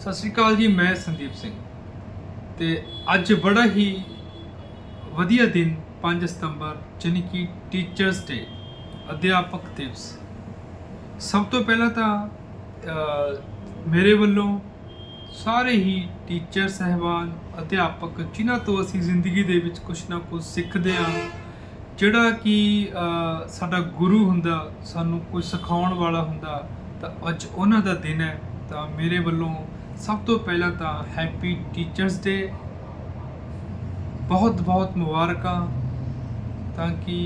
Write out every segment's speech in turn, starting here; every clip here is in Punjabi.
ਸਤਿ ਸ਼੍ਰੀ ਅਕਾਲ ਜੀ, ਮੈਂ ਸੰਦੀਪ ਸਿੰਘ। ਤੇ ਅੱਜ ਬੜਾ ਹੀ ਵਧੀਆ ਦਿਨ 5 ਸਤੰਬਰ, ਜਾਣੀ ਕਿ ਟੀਚਰਸ ਡੇ ਅਧਿਆਪਕ ਦਿਵਸ। ਸਭ ਤੋਂ ਪਹਿਲਾਂ ਤਾਂ ਮੇਰੇ ਵੱਲੋਂ ਸਾਰੇ ਹੀ ਟੀਚਰ ਸਹਿਬਾਨ, ਅਧਿਆਪਕ, ਜਿਨ੍ਹਾਂ ਤੋਂ ਅਸੀਂ ਜ਼ਿੰਦਗੀ ਦੇ ਵਿੱਚ ਕੁਝ ਨਾ ਕੁਝ ਸਿੱਖਦੇ ਹਾਂ, ਜਿਹੜਾ ਕਿ ਸਾਡਾ ਗੁਰੂ ਹੁੰਦਾ, ਸਾਨੂੰ ਕੁਝ ਸਿਖਾਉਣ ਵਾਲਾ ਹੁੰਦਾ, ਤਾਂ ਅੱਜ ਉਹਨਾਂ ਦਾ ਦਿਨ ਹੈ। ਤਾਂ ਮੇਰੇ ਵੱਲੋਂ ਸਭ ਤੋਂ ਪਹਿਲਾਂ ਤਾਂ ਹੈਪੀ ਟੀਚਰਸ ਡੇ। ਬਹੁਤ ਬਹੁਤ ਮੁਬਾਰਕਾਂ। ਤਾਂ ਕਿ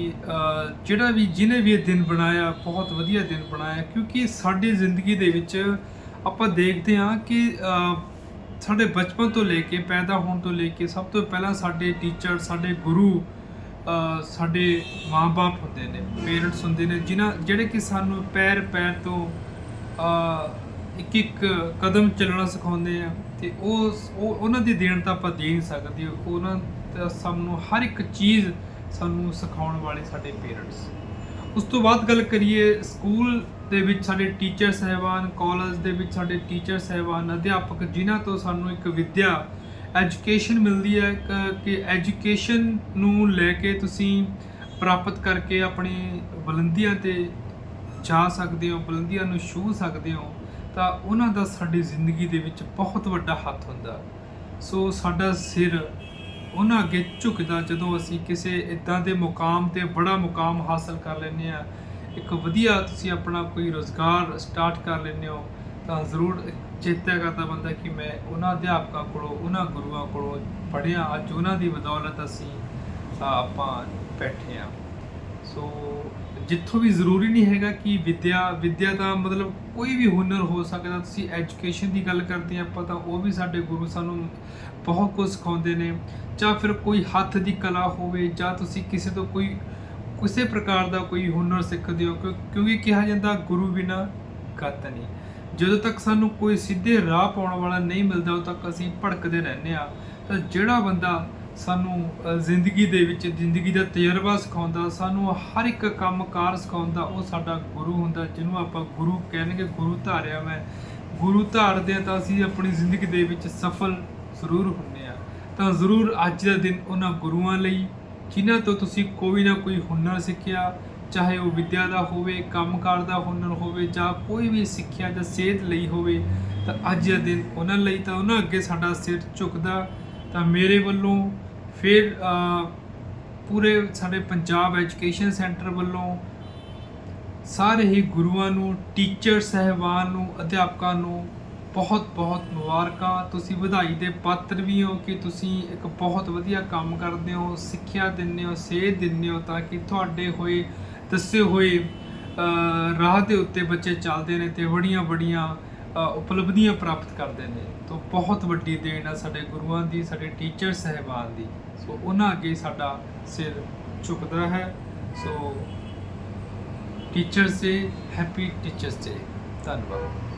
ਜਿਹੜਾ ਵੀ ਜਿਹਨੇ ਵੀ ਇਹ ਦਿਨ ਬਣਾਇਆ ਬਹੁਤ ਵਧੀਆ ਦਿਨ ਬਣਾਇਆ। ਕਿਉਂਕਿ ਸਾਡੀ ਜ਼ਿੰਦਗੀ ਦੇ ਵਿੱਚ ਆਪਾਂ ਦੇਖਦੇ ਹਾਂ ਕਿ ਸਾਡੇ ਬਚਪਨ ਤੋਂ ਲੈ ਕੇ ਪੈਦਾ ਹੋਣ ਤੋਂ ਲੈ ਕੇ ਸਭ ਤੋਂ ਪਹਿਲਾਂ ਸਾਡੇ ਟੀਚਰ ਸਾਡੇ ਗੁਰੂ ਅਹ, ਸਾਡੇ ਮਾਪੇ ਹੁੰਦੇ ਨੇ ਪੇਰੈਂਟਸ ਹੁੰਦੇ ਨੇ ਜਿਨ੍ਹਾਂ ਜਿਹੜੇ ਕਿ ਸਾਨੂੰ ਪੈਰ ਪੈਰ ਤੋਂ ਇੱਕ ਇੱਕ ਕਦਮ ਚੱਲਣਾ ਸਿਖਾਉਂਦੇ ਆ ਤੇ ਉਹ ਉਹ, ਉਹਨਾਂ ਦੀ ਦੇਣ ਤਾਂ ਆਪਾਂ ਦੇ ਨਹੀਂ ਸਕਦੇ। ਉਹਨਾਂ ਦਾ ਸਾਨੂੰ ਹਰ ਇੱਕ ਚੀਜ਼ ਸਾਨੂੰ ਸਿਖਾਉਣ ਵਾਲੇ ਸਾਡੇ ਪੇਰੈਂਟਸ ਉਸ ਤੋਂ ਬਾਅਦ ਗੱਲ ਕਰੀਏ ਸਕੂਲ ਦੇ ਵਿੱਚ ਸਾਡੇ ਟੀਚਰ ਸਹਿਬਾਨ ਕਾਲਜ ਦੇ ਵਿੱਚ ਸਾਡੇ ਟੀਚਰ ਸਹਿਬਾਨ, ਅਧਿਆਪਕ, ਜਿਨ੍ਹਾਂ ਤੋਂ ਸਾਨੂੰ ਇੱਕ ਵਿਦਿਆ ਐਜੂਕੇਸ਼ਨ ਮਿਲਦੀ ਹੈ। ਕ- ਕਿ ਐਜੂਕੇਸ਼ਨ ਨੂੰ ਲੈ ਕੇ ਤੁਸੀਂ ਪ੍ਰਾਪਤ ਕਰਕੇ ਆਪਣੀ ਬੁਲੰਦੀਆਂ ਤੇ ਜਾ ਸਕਦੇ ਹੋ, ਬੁਲੰਦੀਆਂ ਨੂੰ ਛੂਹ ਸਕਦੇ ਹੋ। ਤਾਂ ਉਹਨਾਂ ਦਾ ਸਾਡੀ ਜ਼ਿੰਦਗੀ ਦੇ ਵਿੱਚ ਬਹੁਤ ਵੱਡਾ ਹੱਥ ਹੁੰਦਾ। ਸੋ ਸਾਡਾ ਸਿਰ ਉਹਨਾਂ ਅੱਗੇ ਝੁਕਦਾ ਜਦੋਂ ਅਸੀਂ ਕਿਸੇ ਇਦਾਂ ਦੇ ਮੁਕਾਮ ਤੇ ਬੜਾ ਮੁਕਾਮ ਹਾਸਲ ਕਰ ਲੈਂਦੇ ਆ ਇੱਕ ਵਧੀਆ ਤੁਸੀਂ ਆਪਣਾ ਕੋਈ ਰੋਜ਼ਗਾਰ ਸਟਾਰਟ ਕਰ ਲੈਂਦੇ ਹੋ, ਤਾਂ ਜ਼ਰੂਰ ਚੇਤਾ ਕਰਦਾ ਬੰਦਾ ਕਿ ਮੈਂ ਉਹਨਾਂ ਅਧਿਆਪਕਾਂ ਕੋਲੋਂ, ਉਹਨਾਂ ਗੁਰੂਆਂ ਕੋਲੋਂ ਪੜ੍ਹਿਆ। ਅੱਜ ਉਹਨਾਂ ਦੀ ਬਦੌਲਤ ਅਸੀਂ ਆਪਾਂ ਬੈਠੇ ਆ ਸੋ ਜਿੱਥੋਂ ਵੀ ਜ਼ਰੂਰੀ ਨਹੀਂ ਹੈਗਾ ਕਿ ਵਿਦਿਆ ਵਿਦਿਆ ਦਾ ਮਤਲਬ ਕੋਈ ਵੀ ਹੁਨਰ ਹੋ ਸਕਦਾ, ਤੁਸੀਂ ਐਜੂਕੇਸ਼ਨ ਦੀ ਗੱਲ ਕਰਦੇ ਆ ਆਪਾਂ, ਤਾਂ ਉਹ ਵੀ ਸਾਡੇ ਗੁਰੂ ਸਾਨੂੰ ਬਹੁਤ ਕੁਝ ਸਿਖਾਉਂਦੇ ਨੇ। ਜਾਂ ਫਿਰ ਕੋਈ ਹੱਥ ਦੀ ਕਲਾ ਹੋਵੇ, ਜਾਂ ਤੁਸੀਂ ਕਿਸੇ ਤੋਂ ਕੋਈ, ਕਿਸੇ ਪ੍ਰਕਾਰ ਦਾ ਕੋਈ ਹੁਨਰ ਸਿੱਖਦੇ ਹੋ, ਕਿਉਂ- ਕਿਉਂਕਿ ਕਿਹਾ ਜਾਂਦਾ ਗੁਰੂ ਬਿਨਾ ਗਤ ਨਹੀਂ। ਜਦੋਂ ਤੱਕ ਸਾਨੂੰ ਕੋਈ ਸਿੱਧੇ ਰਾਹ ਪਾਉਣ ਵਾਲਾ ਨਹੀਂ ਮਿਲਦਾ, ਉਦੋਂ ਤੱਕ ਅਸੀਂ ਭੜਕਦੇ ਰਹਿੰਦੇ ਆ ਤਾਂ ਜਿਹੜਾ ਬੰਦਾ ਸਾਨੂੰ ਜ਼ਿੰਦਗੀ ਦੇ ਵਿੱਚ ਜ਼ਿੰਦਗੀ ਦਾ ਤਜਰਬਾ ਸਿਖਾਉਂਦਾ, ਸਾਨੂੰ ਹਰ ਇੱਕ ਕੰਮਕਾਰ ਸਿਖਾਉਂਦਾ, ਉਹ ਸਾਡਾ ਗੁਰੂ ਹੁੰਦਾ, ਜਿਹਨੂੰ ਆਪਾਂ ਗੁਰੂ ਕਹਿਣਗੇ, ਗੁਰੂ ਧਾਰਿਆ ਮੈਂ। ਗੁਰੂ ਧਾਰਦੇ ਹਾਂ ਤਾਂ ਅਸੀਂ ਆਪਣੀ ਜ਼ਿੰਦਗੀ ਦੇ ਵਿੱਚ ਸਫਲ ਜ਼ਰੂਰ ਹੁੰਦੇ ਆ ਤਾਂ ਜ਼ਰੂਰ ਅੱਜ ਦਾ ਦਿਨ ਉਹਨਾਂ ਗੁਰੂਆਂ ਲਈ, ਜਿਨ੍ਹਾਂ ਤੋਂ ਤੁਸੀਂ ਕੋਈ ਨਾ ਕੋਈ ਹੁਨਰ ਸਿੱਖਿਆ, ਚਾਹੇ ਉਹ ਵਿਦਿਆ ਦਾ ਹੋਵੇ, ਕੰਮਕਾਰ ਦਾ ਹੁਨਰ ਹੋਵੇ, ਜਾਂ ਕੋਈ ਵੀ ਸਿੱਖਿਆ ਜਾਂ ਸਿਹਤ ਲਈ ਹੋਵੇ, ਤਾਂ ਅੱਜ ਦਾ ਦਿਨ ਉਹਨਾਂ ਲਈ ਤਾਂ ਉਹਨਾਂ ਅੱਗੇ ਸਾਡਾ ਸਿਰ ਝੁਕਦਾ। ਤਾਂ ਮੇਰੇ ਵੱਲੋਂ ਫਿਰ ਪੂਰੇ ਸਾਡੇ ਪੰਜਾਬ ਐਜੂਕੇਸ਼ਨ ਸੈਂਟਰ ਵੱਲੋਂ ਸਾਰੇ ਹੀ ਗੁਰੂਆਂ ਨੂੰ, ਟੀਚਰ ਸਹਿਬਾਨ ਨੂੰ, ਅਧਿਆਪਕਾਂ ਨੂੰ ਬਹੁਤ ਬਹੁਤ ਮੁਬਾਰਕਾਂ। ਤੁਸੀਂ ਵਧਾਈ ਦੇ ਪਾਤਰ ਵੀ ਹੋ ਕਿ ਤੁਸੀਂ ਇੱਕ ਬਹੁਤ ਵਧੀਆ ਕੰਮ ਕਰਦੇ ਹੋ, ਸਿੱਖਿਆ ਦਿੰਦੇ ਹੋ, ਸੇਧ ਦਿੰਦੇ ਹੋ ਤਾਂ ਕਿ ਤੁਹਾਡੇ ਹੋਏ, ਦੱਸੇ ਹੋਏ ਰਾਹ ਦੇ ਉੱਤੇ ਬੱਚੇ ਚੱਲਦੇ ਨੇ ਤੇ ਬੜੀਆਂ ਬੜੀਆਂ ਉਪਲਬਧੀਆਂ ਪ੍ਰਾਪਤ ਕਰਦੇ ਨੇ। ਤੋਂ ਬਹੁਤ ਵੱਡੀ ਦੇਣ ਆ ਸਾਡੇ ਗੁਰੂਆਂ ਦੀ, ਸਾਡੇ ਟੀਚਰ ਸਹਿਬਾਨ ਦੀ। ਸੋ ਉਹਨਾਂ ਅੱਗੇ ਸਾਡਾ ਸਿਰ ਝੁਕਦਾ ਹੈ। So teachers day happy teachers day ਧੰਨਵਾਦ।